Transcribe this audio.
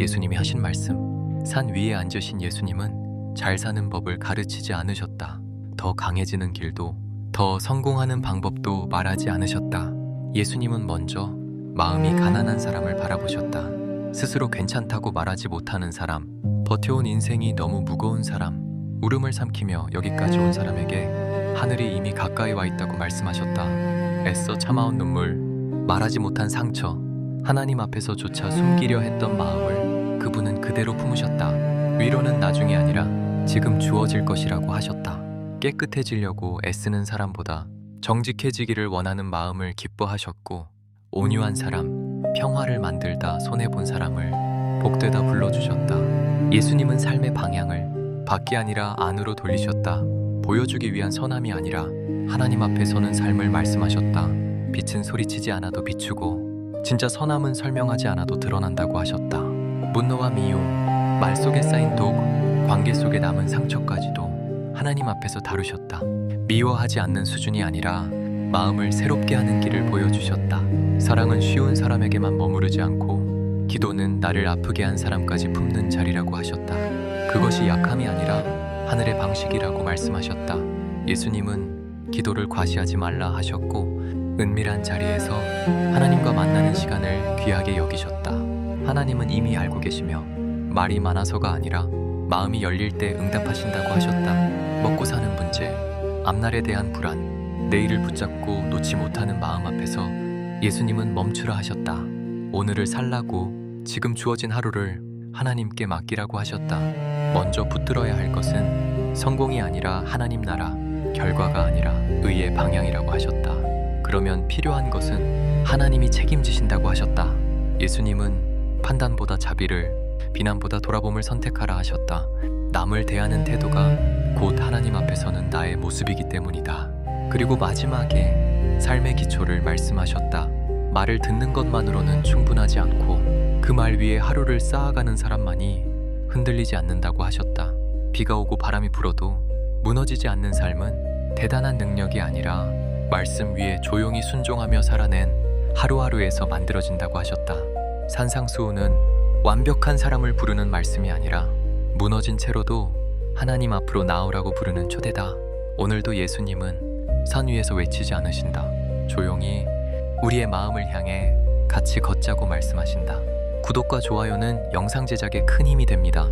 예수님이 하신 말씀. 산 위에 앉으신 예수님은 잘 사는 법을 가르치지 않으셨다. 더 강해지는 길도, 더 성공하는 방법도 말하지 않으셨다. 예수님은 먼저 마음이 가난한 사람을 바라보셨다. 스스로 괜찮다고 말하지 못하는 사람, 버텨온 인생이 너무 무거운 사람, 울음을 삼키며 여기까지 온 사람에게 하늘이 이미 가까이 와 있다고 말씀하셨다. 애써 참아온 눈물, 말하지 못한 상처, 하나님 앞에서조차 숨기려 했던 마음을 그분은 그대로 품으셨다. 위로는 나중이 아니라 지금 주어질 것이라고 하셨다. 깨끗해지려고 애쓰는 사람보다 정직해지기를 원하는 마음을 기뻐하셨고 온유한 사람, 평화를 만들다 손해본 사람을 복되다 불러주셨다. 예수님은 삶의 방향을 밖이 아니라 안으로 돌리셨다. 보여주기 위한 선함이 아니라 하나님 앞에 서는 삶을 말씀하셨다. 빛은 소리치지 않아도 비추고 진짜 선함은 설명하지 않아도 드러난다고 하셨다. 분노와 미움, 말 속에 쌓인 독, 관계 속에 남은 상처까지도 하나님 앞에서 다루셨다. 미워하지 않는 수준이 아니라 마음을 새롭게 하는 길을 보여주셨다. 사랑은 쉬운 사람에게만 머무르지 않고 기도는 나를 아프게 한 사람까지 품는 자리라고 하셨다. 그것이 약함이 아니라 하늘의 방식이라고 말씀하셨다. 예수님은 기도를 과시하지 말라 하셨고 은밀한 자리에서 하나님과 만나는 시간을 귀하게 여기셨다. 하나님은 이미 알고 계시며 말이 많아서가 아니라 마음이 열릴 때 응답하신다고 하셨다. 먹고 사는 문제, 앞날에 대한 불안, 내일을 붙잡고 놓지 못하는 마음 앞에서 예수님은 멈추라 하셨다. 오늘을 살라고 지금 주어진 하루를 하나님께 맡기라고 하셨다. 먼저 붙들어야 할 것은 성공이 아니라 하나님 나라, 결과가 아니라 의의 방향이라고 하셨다. 그러면 필요한 것은 하나님이 책임지신다고 하셨다. 예수님은 판단보다 자비를, 비난보다 돌아봄을 선택하라 하셨다. 남을 대하는 태도가 곧 하나님 앞에서는 나의 모습이기 때문이다. 그리고 마지막에 삶의 기초를 말씀하셨다. 말을 듣는 것만으로는 충분하지 않고 그 말 위에 하루를 쌓아가는 사람만이 흔들리지 않는다고 하셨다. 비가 오고 바람이 불어도 무너지지 않는 삶은 대단한 능력이 아니라 말씀 위에 조용히 순종하며 살아낸 하루하루에서 만들어진다고 하셨다. 산상수훈은 완벽한 사람을 부르는 말씀이 아니라 무너진 채로도 하나님 앞으로 나오라고 부르는 초대다. 오늘도 예수님은 산 위에서 외치지 않으신다. 조용히 우리의 마음을 향해 같이 걷자고 말씀하신다. 구독과 좋아요는 영상 제작에 큰 힘이 됩니다.